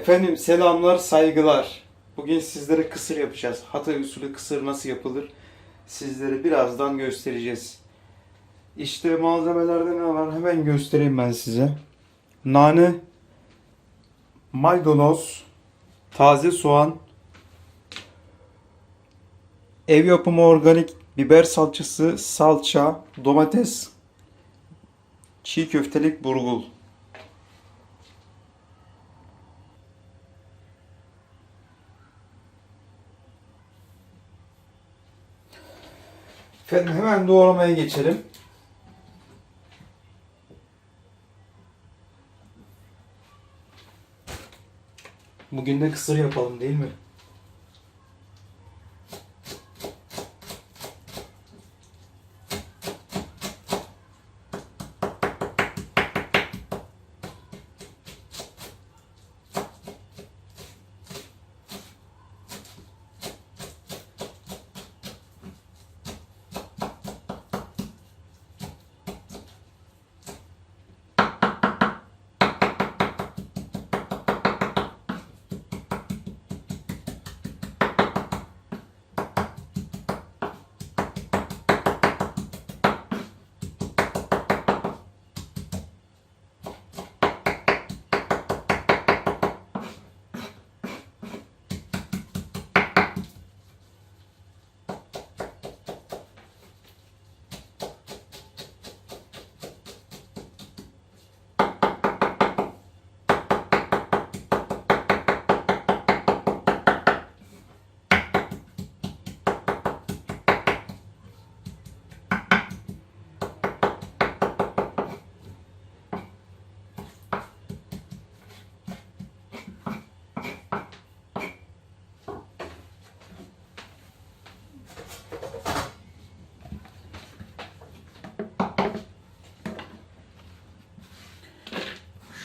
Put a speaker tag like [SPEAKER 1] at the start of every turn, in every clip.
[SPEAKER 1] Efendim selamlar, saygılar. Bugün sizlere kısır yapacağız. Hatay usulü kısır nasıl yapılır? Sizlere birazdan göstereceğiz. İşte malzemelerde ne var? Hemen göstereyim ben size. Nane, maydanoz, taze soğan, ev yapımı organik biber salçası, salça, domates, çiğ köftelik burgul. Efendim hemen doğramaya geçelim. Bugün de kısır yapalım değil mi?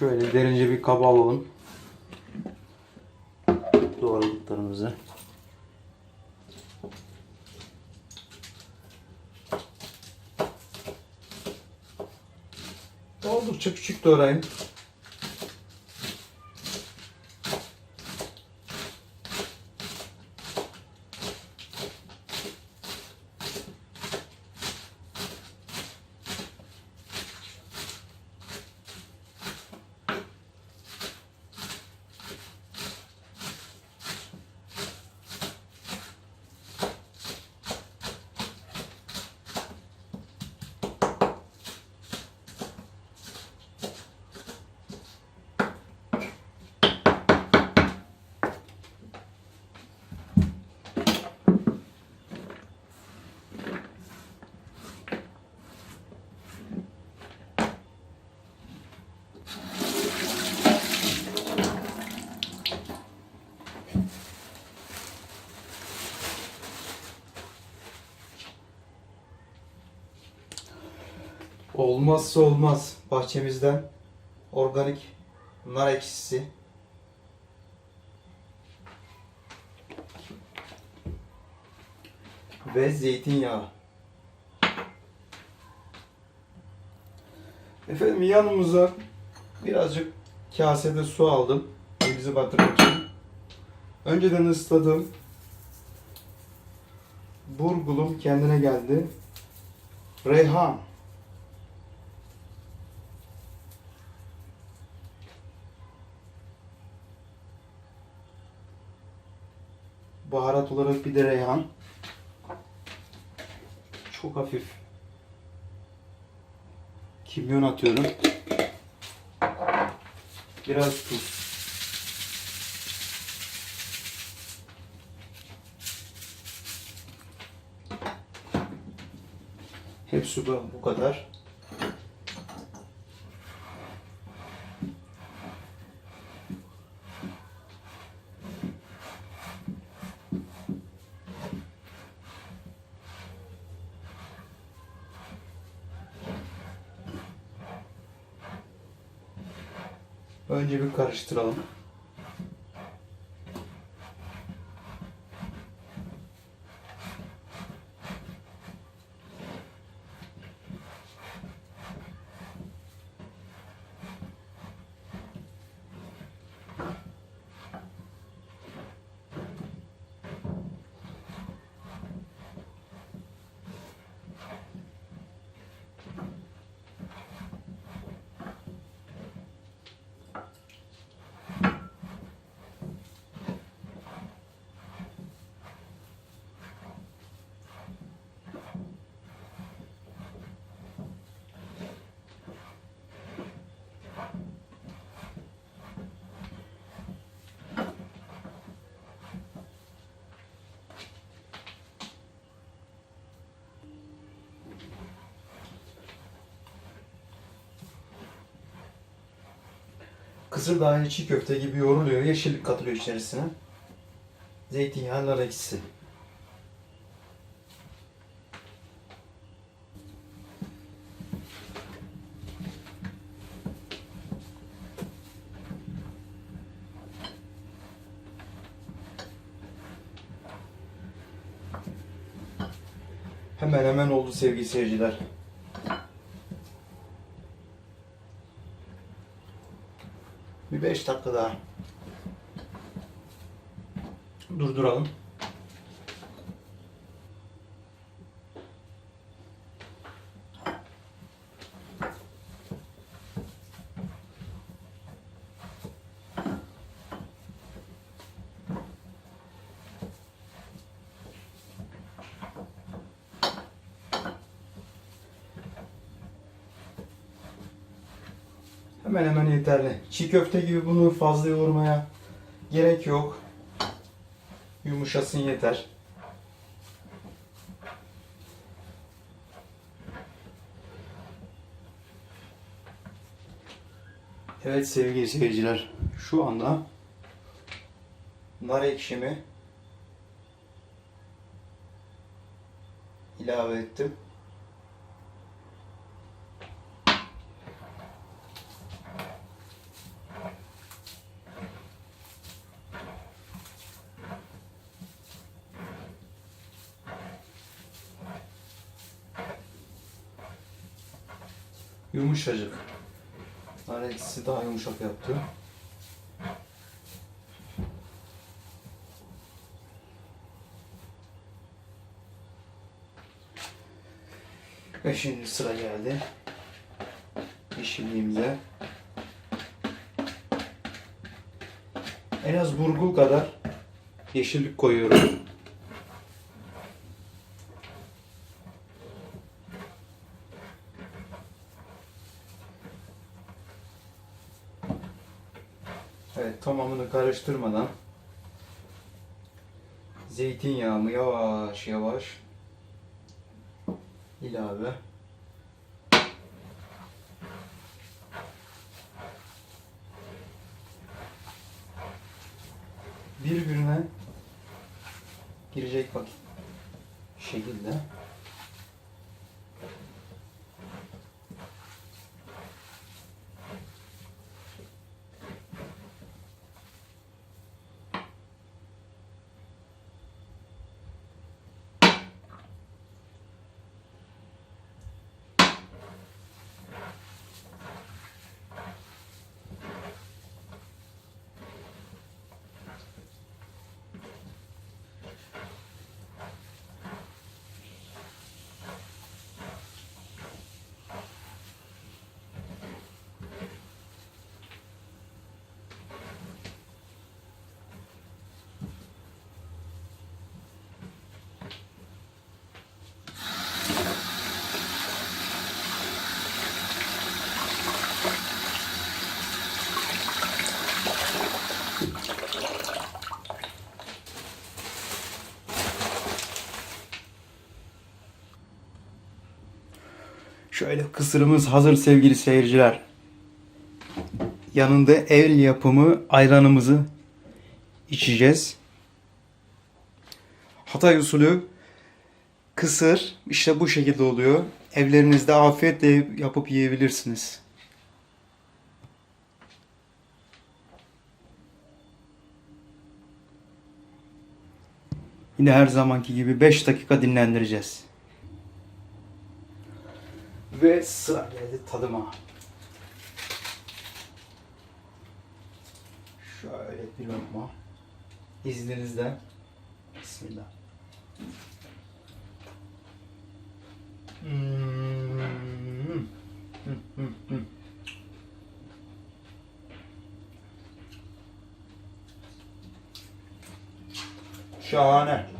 [SPEAKER 1] Şöyle derince bir kaba alalım. Doğradıklarımızı. Oldukça küçük doğrayın. Olmazsa olmaz bahçemizden organik nar ekşisi. Ve zeytinyağı. Efendim yanımıza birazcık kasede su aldım. Bizi batırmak için. Önceden ısladım. Burgulum kendine geldi. Reyhan. Baharat olarak bir de reyhan. Çok hafif. Kimyon atıyorum. Biraz tuz. Hepsi bu kadar. Önce bir karıştıralım. Kısır da aynı çiğ köfte gibi yoğruluyor. Yeşillik katılıyor içerisine. Zeytinyağı, nar ekşisi. Hemen hemen oldu sevgili seyirciler. Bir 5 dakika daha. Durduralım. Hemen hemen yeterli. Çiğ köfte gibi bunu fazla yoğurmaya gerek yok. Yumuşasın yeter. Evet sevgili seyirciler. Şu anda nar ekşimi ilave ettim. Yumuşacık. Nar ekşisi daha yumuşak yaptı. Ve şimdi sıra geldi. Yeşilliğimize. En az burgul kadar yeşillik koyuyorum. Evet tamamını karıştırmadan zeytinyağımı yavaş yavaş ilave birbirine girecek vakit şekilde Şöyle kısırımız hazır sevgili seyirciler. Yanında el yapımı ayranımızı içeceğiz. Hatay usulü kısır işte bu şekilde oluyor. Evlerinizde afiyetle yapıp yiyebilirsiniz. Yine her zamanki gibi 5 dakika dinlendireceğiz. Ve sıra geldi tadıma. Şöyle bir lokma. İzninizle. Bismillah. Hmm. Hı, hı, hı. Şahane.